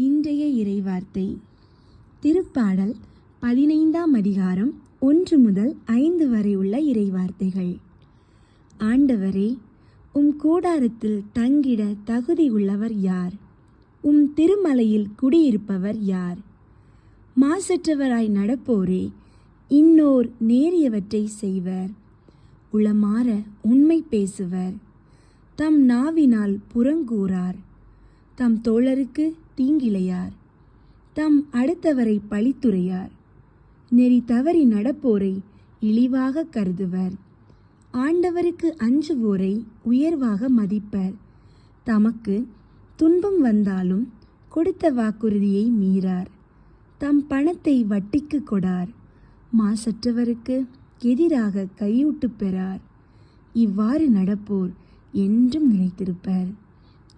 இன்றைய இறைவார்த்தை. திருப்பாடல் பதினைந்தாம் அதிகாரம் ஒன்று முதல் ஐந்து வரை உள்ள இறைவார்த்தைகள். ஆண்டவரே உம் கூடாரத்தில் தங்கிட தகுதி உள்ளவர் யார்? உம் திருமலையில் குடியிருப்பவர் யார்? மாசற்றவராய் நடப்போரே இன்னோர் நேரியவற்றை செய்வர். உளமாற உண்மை பேசுவர். தம் நாவினால் புறங்கூறார். தம் தோழருக்கு தீங்கிழையார். தம் அடுத்தவரை பழித்துரையார் நெறி தவறி நடப்போரை இழிவாக கருதுவர். ஆண்டவருக்கு அஞ்சுவோரை உயர்வாக மதிப்பர். தமக்கு துன்பம் வந்தாலும் கொடுத்த வாக்குறுதியை மீறார். தம் பணத்தை வட்டிக்கு கொடார். மாசற்றவருக்கு எதிராக கையூட்டு பெறார். இவ்வாறு நடப்போர் என்றும் நிலைத்திருப்பர்